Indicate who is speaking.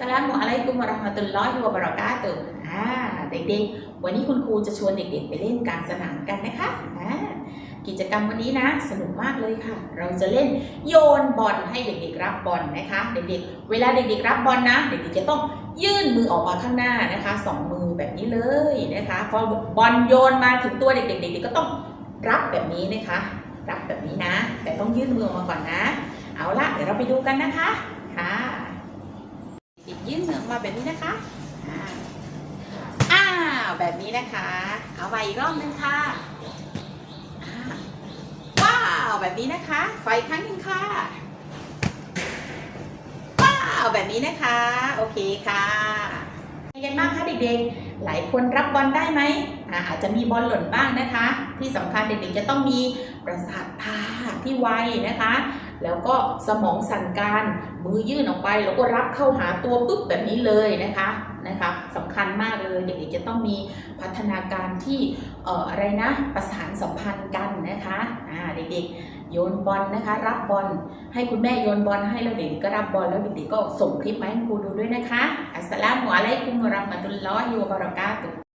Speaker 1: สลามุอะลัยกุมวะเราะห์มะตุลลอฮิวะบะเรากาตุอ่าเด็กๆ วันนี้คุณครูจะชวนเด็กๆ ไปเล่นการสนามกันนะคะอ่ากิจกรรมวันนี้นะ สนุกมากเลยค่ะ เราจะเล่นโยนบอลให้เด็กๆรับบอลนะคะ เด็กๆ เวลาเด็กๆรับบอลนะ เด็กๆจะต้องยื่นมือออกมาข้างหน้านะคะสองมือแบบนี้เลยนะคะพอบอลโยนมาถึงตัวเด็กๆเด็กๆก็ต้องรับแบบนี้นะคะ รับแบบนี้นะ แต่ต้องยื่นมือออกมาก่อนนะ เอาละเดี๋ยวเราไปดูกันนะคะค่ะ มาแบบนี้นะคะอ้าวแบบนี้นะคะ เอาไปอีกรอบหนึงค่ะว้าวแบบนี้นะคะขออีกครั้งหนึ่งค่ะว้าวแบบนี้นะคะ โอเคค่ะเป็นไงบ้างคะเด็กๆ หลายคนรับบอลได้ไหมอ่าอาจจะมีบอลหล่นบ้างนะคะ ที่สำคัญเด็กๆจะต้องมีประสาทตาที่ไวนะคะ แล้วก็สมองสั่งการมือยื่นออกไป แล้วก็รับเข้าหาตัวปุ๊บแบบนี้เลยนะคะนะคะสำคัญมากเลยเด็กๆจะต้องมีพัฒนาการที่เอ่ออะไรนะประสานสัมพันธ์กันนะคะอ่าเด็กๆโยนบอลนะคะ รับบอลให้คุณแม่โยนบอลให้แล้วเด็กก็รับบอลแล้วเด็กๆก็ส่งคลิปมาให้ครูดูด้วยนะคะอัสสลามุอะลัยกุมวะเราะมะตุลลอฮิวะบะเราะกาตุ